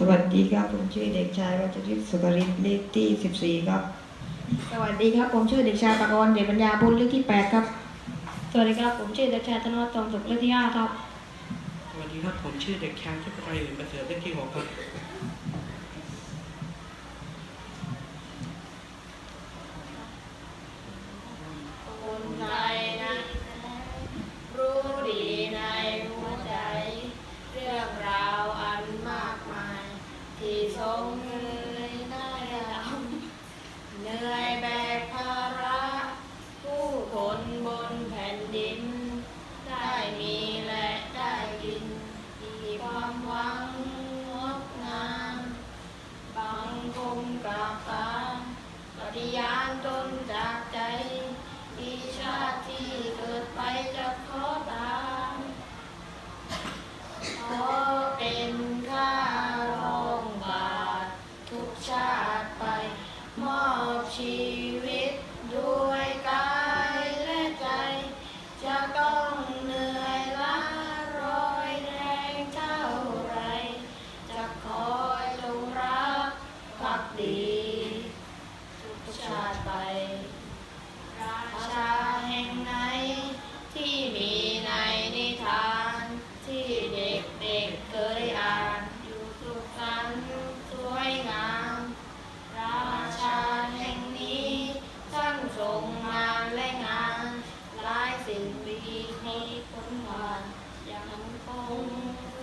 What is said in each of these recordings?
สวัสดีครับ ผมชื่อเด็กชายวัชริศสุกริตเลขที่14ครับ สวัสดีครับ ผมชื่อเด็กชายปากรเดชปัญญาบุญเลขที่8ครับ สวัสดีครับ ผมชื่อเด็กชายธนวัฒน์ทองสุขเลขที่5ครับ สวัสดีครับ ผมชื่อเด็กชายเทพไตรอื่นประเสริฐเลขที่หกครับ ชีวิตด้วยกายและใจ จะต้องเหนื่อยล้ารอยแรงเท่าไร จะคอยจงรักพักดีทุกชาติไป ราชาแห่งนา ยัง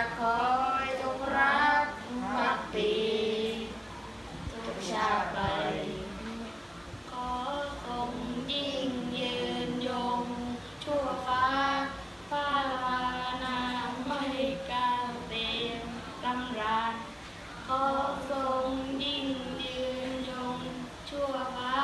จะคอยจงรักภักดีทุกชาติไปขอทรงยิ่งยืนยงชั่วฟ้าฟ้านาไม่กล้าเต็มตำราญขอทรงยิ่งยืนยงชั่วฟ้า